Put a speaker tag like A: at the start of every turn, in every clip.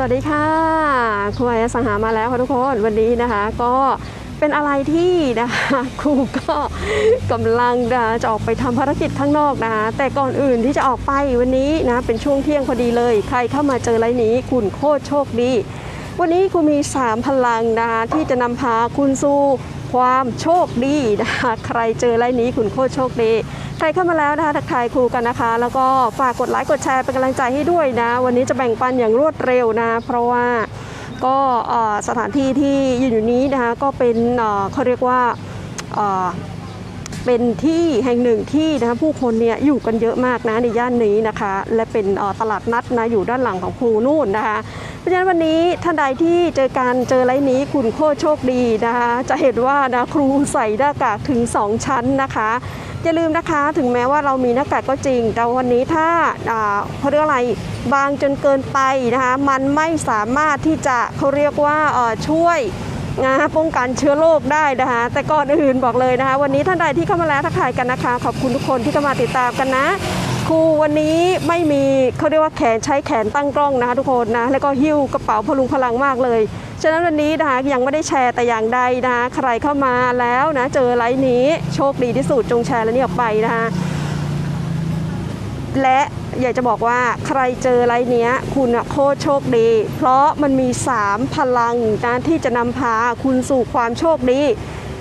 A: สวัสดีค่ะครูไอสังหามาแล้วค่ะทุกคนวันนี้นะคะ ก็เป็นอะไรที่นะคะครูก็กำลังจะออกไปทำภารกิจข้างนอกนะคะแต่ก่อนอื่นที่จะออกไปวันนี้นะเป็นช่วงเที่ยงพอดีเลย ใครเข้ามาเจอไรนี้คุณโคตรโชคดี วันนี้ครูมี 3 พลังนะคะที่จะนำพาคุณสู่ ความโชคดีนะคะใครเจอไรนี้คุณโคตรโชคดี ใครเข้ามาแล้วนะคะทักทายครูกันนะคะ แล้วก็ฝากกดไลค์กดแชร์เป็นกำลังใจให้ด้วยนะ วันนี้จะแบ่งปันอย่างรวดเร็วนะ เพราะว่าก็สถานที่ที่อยู่อยู่นี้นะคะก็เป็นเขาเรียกว่าเป็นที่แห่งหนึ่งที่นะคะผู้คนเนี่ยอยู่กันเยอะมากนะในย่านนี้นะคะ และเป็นตลาดนัดนะอยู่ด้านหลังของครูนู่นนะคะ ราะฉะนั้นวันนี้ท่านใดที่เจอการเจอไลน์นี้คุณโคโชคดีนะคะจะเห็นว่านะครูใส่หน้ากากถึง 2 ชั้นนะคะอย่าลืมนะคะถึงแม้ว่าเรามีหน้ากากก็จริง แต่วันนี้ถ้าอ่าเขาเรียกอะไรบางจนเกินไปนะคะมันไม่สามารถที่จะเขาเรียกว่าช่วยนะป้องกันเชื้อโรคได้นะคะแต่ก่อนอื่นบอกเลยนะคะ วันนี้ท่านใดที่เข้ามาแล้วทักทายกันนะคะ ขอบคุณทุกคนที่เข้ามาติดตามกันนะ ครูวันนี้ไม่มีเขาเรียกว่าแขนใช้แขนตั้งกล้องนะคะทุกคนนะแล้วก็หิ้วกระเป๋าพลุงพลังมากเลย ฉะนั้นวันนี้นะคะยังไม่ได้แชร์แต่อย่างใดนะคะใครเข้ามาแล้วนะเจอไลน์นี้โชคดีที่สุดจงแชร์และนี่ออกไปนะคะและอยากจะบอกว่าใครเจอไรเนี้ย คุณโคตรโชคดี เพราะมันมี 3 พลังนะที่จะนำพาคุณสู่ความโชคดี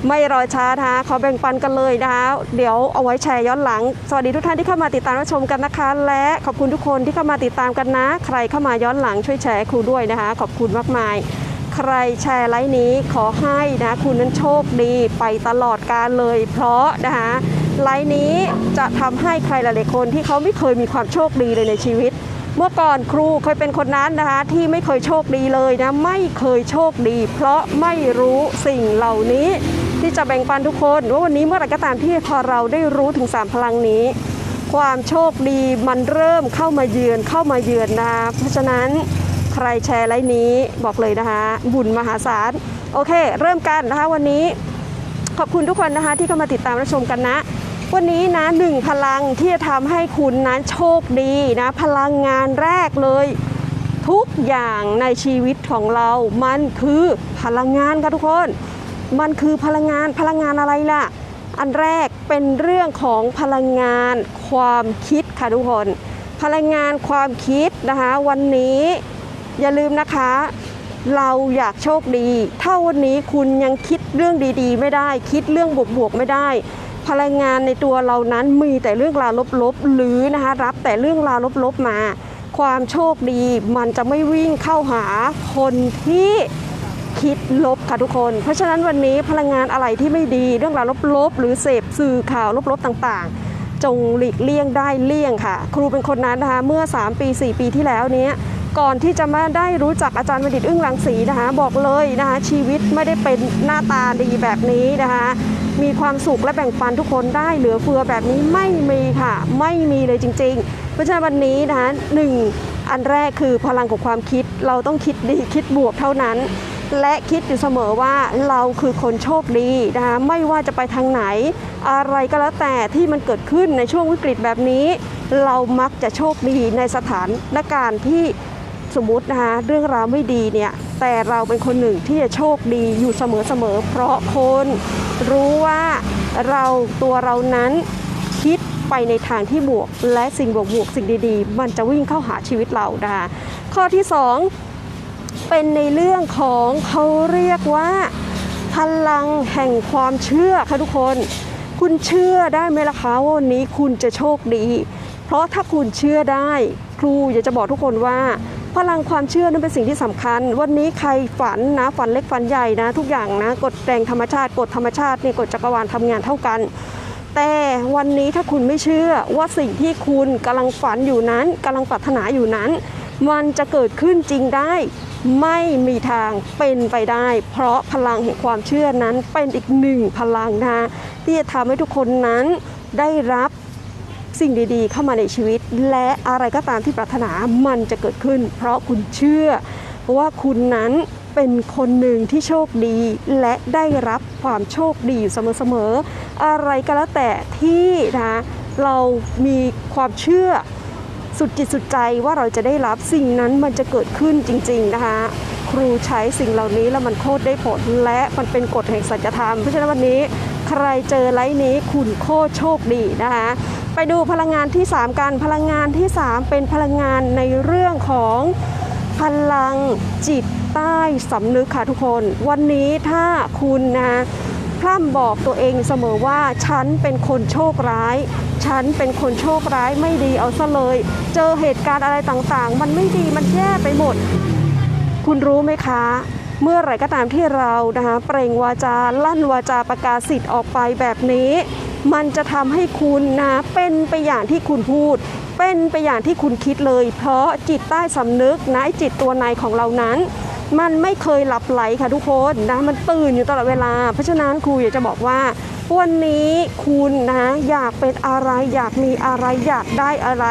A: ไม่รอช้านะคะขอแบ่งปันกันเลยนะคะเดี๋ยวเอาไว้แชร์ย้อนหลัง สวัสดีทุกท่านที่เข้ามาติดตามรับชมกันนะคะ และขอบคุณทุกคนที่เข้ามาติดตามกันนะ ใครเข้ามาย้อนหลังช่วยแชร์ครูด้วยนะคะ ขอบคุณมากมาย ใครแชร์ไลน์นี้ขอให้นะคุณนั้นโชคดีไปตลอดการเลย เพราะนะคะไลน์นี้จะทำให้ใครหลายๆคนที่เขาไม่เคยมีความโชคดีเลยในชีวิตเมื่อก่อนครูเคยเป็นคนนั้นนะคะ ที่ไม่เคยโชคดีเลยนะ ไม่เคยโชคดี เพราะไม่รู้สิ่งเหล่านี้ ที่จะแบ่งปันทุกคนว่าวันนี้เมื่อไหร่ก็ตามที่พอเราได้รู้ถึง 3 พลังนี้ ความโชคดีมันเริ่มเข้ามาเยือนเข้ามาเยือนนะคะเพราะฉะนั้นใครแชร์ไลน์นี้บอกเลยนะคะบุญมหาศาลโอเค เริ่มกันนะคะ วันนี้ขอบคุณทุกคนนะคะ ที่เข้ามาติดตามรับชมกันนะ วันนี้นะหนึ่งพลังที่จะทำให้คุณนั้นโชคดีนะพลังงานแรกเลยทุกอย่างในชีวิตของเรา มันคือพลังงานค่ะทุกคน มันคือพลังงานพลังงานอะไรล่ะ อันแรกเป็นเรื่องของพลังงานความคิดค่ะทุกคน พลังงานความคิดนะคะ วันนี้อย่าลืมนะคะ เราอยากโชคดี ถ้าวันนี้คุณยังคิดเรื่องดีๆ ไม่ได้ คิดเรื่องบวกๆไม่ได้ พลังงานในตัวเรานั้นมีแต่เรื่องราวลบๆหรือนะคะรับแต่เรื่องราวลบๆมา ความโชคดีมันจะไม่วิ่งเข้าหาคนที่ คิดลบค่ะทุกคน เพราะฉะนั้นวันนี้พลังงานอะไรที่ไม่ดีเรื่องราวลบๆ หรือเสพสื่อข่าวลบๆต่างๆ จงหลีกเลี่ยงได้เลี่ยงค่ะ ครูเป็นคนนั้นนะคะ เมื่อ 3 ปี 4 ปีที่แล้วเนี้ยก่อนที่จะมาได้รู้จักอาจารย์บัณฑิตอึ้งรังสีนะคะ บอกเลยนะคะ ชีวิตไม่ได้เป็นหน้าตาดีแบบนี้นะคะ มีความสุขและแบ่งปันทุกคนได้เหลือเฟือแบบนี้ไม่มีค่ะ ไม่มีเลยจริง ๆ เพราะฉะนั้นวันนี้นะคะหนึ่งอันแรกคือพลังของความคิดเราต้องคิดดีคิดบวกเท่านั้น และคิดอยู่เสมอว่าเราคือคนโชคดีนะคะไม่ว่าจะไปทางไหน อะไรก็แล้วแต่ที่มันเกิดขึ้นในช่วงวิกฤตแบบนี้ เรามักจะโชคดีในสถานการณ์ที่สมมตินะคะเรื่องราวไม่ดีเนี่ยแต่เราเป็นคนหนึ่งที่จะโชคดีอยู่เสมอๆเพราะคนรู้ว่าเราตัวเรานั้นคิดไปในทางที่บวก และสิ่งบวกๆสิ่งดีๆ มันจะวิ่งเข้าหาชีวิตเรานะคะข้อที่สอง เป็นในเรื่องของเขาเรียกว่าพลังแห่งความเชื่อค่ะทุกคน คุณเชื่อได้ไหมล่ะคะว่าวันนี้คุณจะโชคดี เพราะถ้าคุณเชื่อได้ ครูอยากจะบอกทุกคนว่า พลังความเชื่อนั้นเป็นสิ่งที่สำคัญ วันนี้ใครฝันนะฝันเล็กฝันใหญ่นะ ทุกอย่างนะกฎแรงธรรมชาติกฎธรรมชาตินี่กฎจักรวาลทำงานเท่ากัน แต่วันนี้ถ้าคุณไม่เชื่อว่าสิ่งที่คุณกำลังฝันอยู่นั้นกำลังปรารถนาอยู่นั้น มันจะเกิดขึ้นจริงได้ไม่มีทางเป็นไปได้ เพราะพลังแห่งความเชื่อนั้นเป็นอีกหนึ่งพลังนะที่จะทำให้ทุกคนนั้นได้รับสิ่งดีๆ เข้ามาในชีวิต และอะไรก็ตามที่ปรารถนามันจะเกิดขึ้น เพราะคุณเชื่อว่าคุณนั้นเป็นคนหนึ่งที่โชคดี และได้รับความโชคดีอยู่เสมอๆอะไรก็แล้วแต่ที่นะเรามีความเชื่อ สุดจิตสุดใจว่าเราจะได้รับสิ่งนั้นมันจะเกิดขึ้นจริง ๆนะคะ ครูใช้สิ่งเหล่านี้แล้วมันโคตรได้ผล และมันเป็นกฎแห่งสัจธรรม เพราะฉะนั้นวันนี้ใครเจอไลฟ์นี้คุณโคตรโชคดีนะคะ ไปดูพลังงานที่ 3 กันพลังงานที่ 3 เป็นพลังงานในเรื่องของพลังจิตใต้สำนึกค่ะทุกคน วันนี้ถ้าคุณนะ พร่ำบอกตัวเองเสมอว่าฉันเป็นคนโชคร้าย ฉันเป็นคนโชคร้ายไม่ดีเอาซะเลย เจอเหตุการณ์อะไรต่างๆ มันไม่ดีมันแย่ไปหมด คุณรู้ไหมคะ เมื่อไหร่ก็ตามที่เรานะคะเปล่งวาจาลั่นวาจาประกาศสิทธิ์ออกไปแบบนี้ มันจะทำให้คุณนะเป็นไปอย่างที่คุณพูด เป็นไปอย่างที่คุณคิดเลย เพราะจิตใต้สำนึกนะจิตตัวในของเรานั้น มันไม่เคยหลับไหลค่ะทุกคนนะมันตื่นอยู่ตลอดเวลา เพราะฉะนั้นครูอยากจะบอกว่าวันนี้คุณนะอยากเป็นอะไรอยากมีอะไรอยากได้อะไร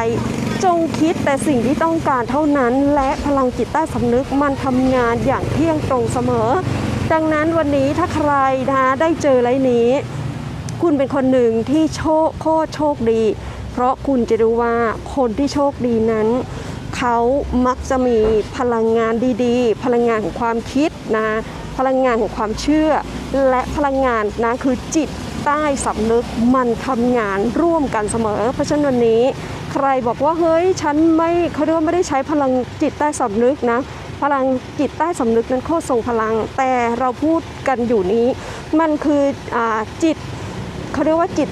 A: จงคิดแต่สิ่งที่ต้องการเท่านั้น และพลังจิตใต้สำนึกมันทำงานอย่างเที่ยงตรงเสมอ ดังนั้นวันนี้ถ้าใครนะได้เจอไรนี้ คุณเป็นคนหนึ่งที่โชคโคตรโชคดี เพราะคุณจะรู้ว่าคนที่โชคดีนั้น เขามักจะมีพลังงานดีๆ พลังงานของความคิดนะ พลังงานของความเชื่อ และพลังงานนะคือจิตใต้สำนึกมันทำงานร่วมกันเสมอ เพราะฉะนั้นวันนี้ ใครบอกว่าเฮ้ยฉันไม่เขาเรียกว่าไม่ได้ใช้พลังจิตใต้สำนึกนะพลังจิตใต้สำนึกนั้นโคตรทรงพลัง แต่เราพูดกันอยู่นี้ มันคืออจิตเขาเรียกว่าจิต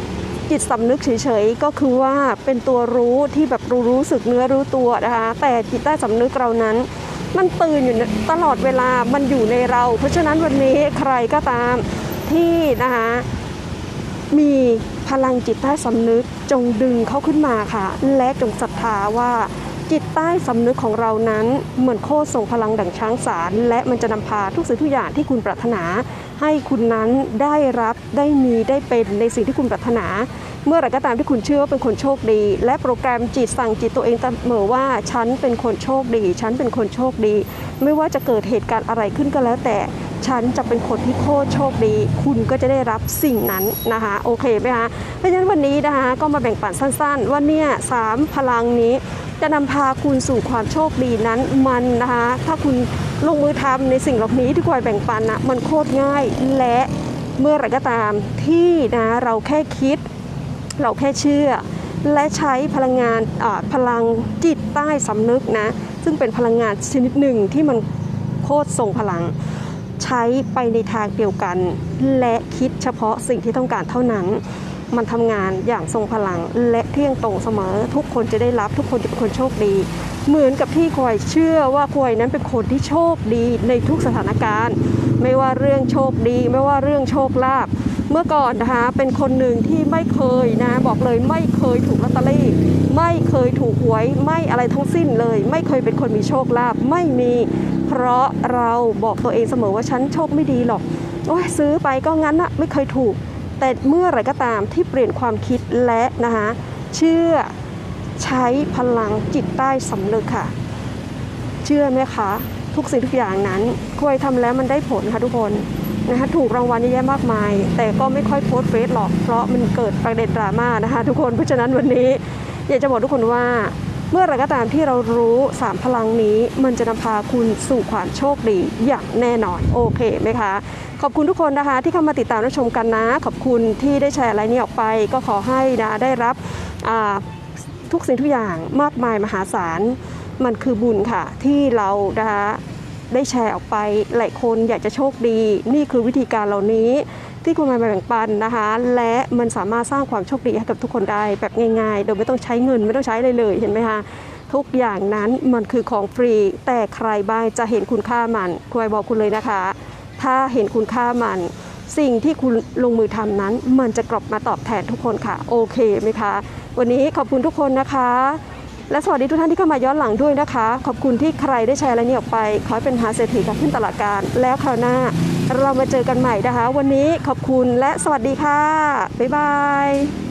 A: จิตสำนึกเฉยๆก็คือว่าเป็นตัวรู้ที่แบบรู้รู้สึกเนื้อรู้ตัวนะคะแต่จิตใต้สำนึกเรานั้น มันตื่นอยู่ตลอดเวลามันอยู่ในเรา เพราะฉะนั้นวันนี้ใครก็ตามที่นะคะมีพลังจิตใต้สำนึกจงดึงเขาขึ้นมาค่ะ และจงศรัทธาว่าจิตใต้สำนึกของเรานั้นเหมือนโคตรส่งพลังดั่งช้างสาร และมันจะนำพาทุกสิ่งทุกอย่างที่คุณปรารถนา ให้คุณนั้นได้รับได้มีได้เป็นในสิ่งที่คุณปรารถนา เมื่อไรก็ตามที่คุณเชื่อว่าเป็นคนโชคดี และโปรแกรมจิตสั่งจิตตัวเองเสมอว่าฉันเป็นคนโชคดี ฉันเป็นคนโชคดี ไม่ว่าจะเกิดเหตุการณ์อะไรขึ้นก็แล้วแต่ ฉันจะเป็นคนที่โคตรโชคดี คุณก็จะได้รับสิ่งนั้นนะคะโอเคไหมคะเพราะฉะนั้นวันนี้นะคะก็มาแบ่งปันสั้นๆ ว่าเนี่ยสามพลังนี้จะนำพาคุณสู่ความโชคดีนั้นมันนะคะถ้าคุณลงมือทำในสิ่งเหล่านี้ที่คอยแบ่งปันนะมันโคตรง่ายและเมื่อไรก็ตามที่นะเราแค่คิด เราแค่เชื่อ และใช้พลังงานพลังจิตใต้สำนึกนะ ซึ่งเป็นพลังงานชนิดหนึ่งที่มันโคตรทรงพลัง ใช้ไปในทางเดียวกัน และคิดเฉพาะสิ่งที่ต้องการเท่านั้น มันทำงานอย่างทรงพลังและเที่ยงตรงเสมอ ทุกคนจะได้รับทุกคนจะเป็นคนโชคดี เหมือนกับที่ควยเชื่อว่าควยนั้นเป็นคนที่โชคดีในทุกสถานการณ์ ไม่ว่าเรื่องโชคดี ไม่ว่าเรื่องโชคลาภ เมื่อก่อนนะคะเป็นคนหนึ่งที่ไม่เคยนะ บอกเลยไม่เคยถูกลอตเตอรี่ ไม่เคยถูกหวยไม่อะไรทั้งสิ้นเลย ไม่เคยเป็นคนมีโชคลาภไม่มี เพราะเราบอกตัวเองเสมอว่าฉันโชคไม่ดีหรอกโอ้ยซื้อไปก็งั้นนะไม่เคยถูก แต่เมื่อไรก็ตามที่เปลี่ยนความคิดและนะคะเชื่อใช้พลังจิตใต้สำนึกค่ะ เชื่อไหมคะ ทุกสิ่งทุกอย่างนั้นควยทำแล้วมันได้ผลค่ะทุกคน นะคะถูกรางวัลเยอะแยะมากมาย แต่ก็ไม่ค่อยโพสเฟซหรอก เพราะมันเกิดประเด็นดราม่านะคะทุกคนเพราะฉะนั้นวันนี้อยากจะบอกทุกคนว่าเมื่อไรก็ตามที่เรารู้สามพลังนี้ มันจะนำพาคุณสู่ความโชคดีอย่างแน่นอน โอเคไหมคะ ขอบคุณทุกคนนะคะ ที่เข้ามาติดตามรับชมกันนะ ขอบคุณที่ได้แชร์อะไรนี้ออกไป ก็ขอให้นะได้รับทุกสิ่งทุกอย่างมากมายมหาศาล มันคือบุญค่ะ ที่เรานะคะ ได้แชร์ออกไป หลายคนอยากจะโชคดี นี่คือวิธีการเหล่านี้ ที่คุณมาแบ่งปันนะคะ และมันสามารถสร้างความโชคดีให้กับทุกคนได้แบบง่ายๆ โดยไม่ต้องใช้เงินไม่ต้องใช้เลยเลยเห็นไหมคะทุกอย่างนั้นมันคือของฟรี แต่ใครบ้างจะเห็นคุณค่ามันคุยบอกคุณเลยนะคะ ถ้าเห็นคุณค่ามันสิ่งที่คุณลงมือทำนั้น มันจะกลับมาตอบแทนทุกคนค่ะ โอเคไหมคะ วันนี้ขอบคุณทุกคนนะคะ และสวัสดีทุกท่านที่เข้ามาย้อนหลังด้วยนะคะ ขอบคุณที่ใครได้แชร์อะไรนี้ออกไป ขอให้เป็นหาเศรษฐีกับขึ้นตลาดการ แล้วคราวหน้าเรามาเจอกันใหม่นะคะ วันนี้ขอบคุณและสวัสดีค่ะ บ๊ายบาย